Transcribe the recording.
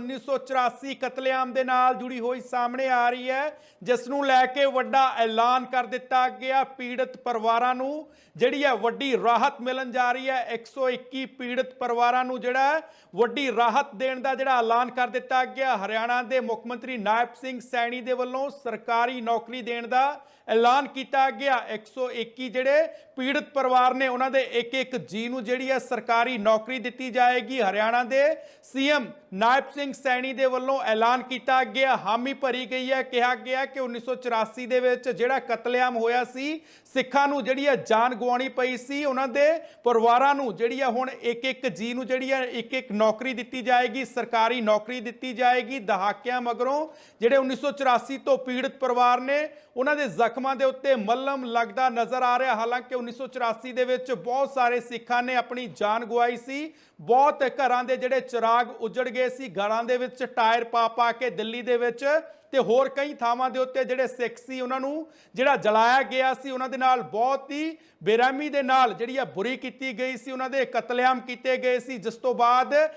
1984 ਕਤਲੇਆਮ ਦੇ ਨਾਲ ਜੁੜੀ ਹੋਈ ਸਾਹਮਣੇ ਆ ਰਹੀ ਹੈ, ਜਿਸ ਨੂੰ ਲੈ ਕੇ ਵੱਡਾ ਐਲਾਨ ਕਰ ਦਿੱਤਾ ਗਿਆ ਪੀੜਤ ਪਰਿਵਾਰਾਂ ਨੂੰ। ਜਿਹੜੀ ਹੈ ਵੱਡੀ ਰਾਹਤ ਮਿਲਣ ਜਾ ਰਹੀ ਹੈ 121 ਪੀੜਤ ਪਰਿਵਾਰਾਂ ਨੂੰ ਜਿਹੜਾ ਵੱਡੀ ਰਾਹਤ ਦੇਣ ਦਾ ਜਿਹੜਾ ਐਲਾਨ ਕਰ ਦਿੱਤਾ ਗਿਆ। ਹਰਿਆਣਾ ਦੇ ਮੁੱਖ ਮੰਤਰੀ ਨਾਇਬ ਸਿੰਘ ਸੈਣੀ ਦੇ ਵੱਲੋਂ ਸਰਕਾਰੀ ਨੌਕਰੀ ਦੇਣ ਦਾ ਐਲਾਨ ਕੀਤਾ ਗਿਆ। 121 ਜਿਹੜੇ ਪੀੜਤ ਪਰਿਵਾਰ ਨੇ, ਉਹਨਾਂ ਦੇ ਇੱਕ ਇੱਕ ਜੀ ਨੂੰ ਜਿਹੜੀ ਹੈ ਸਰਕਾਰੀ ਨੌਕਰੀ ਦਿੱਤੀ ਜਾਏਗੀ। ਹਰਿਆਣਾ ਦੇ ਸੀਐਮ ਨਾਇਬ ਸਿੰਘ ਸੈਣੀ ਦੇ ਵੱਲੋਂ ਐਲਾਨ ਕੀਤਾ ਗਿਆ। ਹਾਮੀ ਭਰੀ ਗਈ ਹੈ। ਕਿਹਾ ਗਿਆ ਕਿ 1984 ਦੇ ਵਿੱਚ ਜਿਹੜਾ ਕਤਲੇਆਮ ਹੋਇਆ ਸੀ, ਸਿੱਖਾਂ ਨੂੰ ਜਿਹੜੀ ਹੈ ਜਾਨ ਗਵਾਉਣੀ ਪਈ ਸੀ। ਉਹਨਾਂ ਦੇ ਪਰਿਵਾਰਾਂ ਨੂੰ ਜਿਹੜੀ ਹੈ ਹੁਣ ਇੱਕ ਇੱਕ ਜੀ ਨੂੰ ਜਿਹੜੀ ਹੈ ਇੱਕ ਇੱਕ ਨੌਕਰੀ ਦਿੱਤੀ ਜਾਏਗੀ, ਸਰਕਾਰੀ ਨੌਕਰੀ ਦਿੱਤੀ ਜਾਏਗੀ। ਦਹਾਕਿਆਂ ਮਗਰੋਂ ਜਿਹੜੇ 1984 ਤੋਂ ਪੀੜਤ ਪਰਿਵਾਰ ਨੇ, ਉਹਨਾਂ ਦੇ ਜ਼ਖਮਾਂ ਦੇ ਉੱਤੇ ਮੱਲਮ ਲੱਗਦਾ ਨਜ਼ਰ ਆ ਰਿਹਾ। ਹਾਲਾਂਕਿ 1984 ਦੇ ਵਿੱਚ ਬਹੁਤ ਸਾਰੇ ਸਿੱਖਾਂ ਨੇ ਆਪਣੀ ਜਾਨ ਗਵਾਈ ਸੀ। ਬਹੁਤ ਘਰਾਂ ਦੇ ਜਿਹੜੇ ਚਿਰਾਗ ਉਜੜ ਗਏ ਸੀ। ਘਰਾਂ ਦੇ ਵਿੱਚ ਟਾਇਰ ਪਾ ਪਾ ਕੇ ਦਿੱਲੀ ਦੇ ਵਿੱਚ ਤੇ ਹੋਰ ਕਈ ਥਾਵਾਂ ਦੇ ਉੱਤੇ ਜਿਹੜੇ ਸਿੱਖ ਸੀ ਉਹਨਾਂ ਨੂੰ ਜਿਹੜਾ ਜਲਾਇਆ ਗਿਆ ਸੀ, ਉਹਨਾਂ ਦੇ ਨਾਲ ਬਹੁਤ ਹੀ ਬੇਰਹਿਮੀ ਦੇ ਨਾਲ ਜਿਹੜੀ ਆ ਬੁਰੀ ਕੀਤੀ ਗਈ ਸੀ, ਉਹਨਾਂ ਦੇ ਕਤਲੇਆਮ ਕੀਤੇ ਗਏ ਸੀ। ਜਿਸ ਤੋਂ ਬਾਅਦ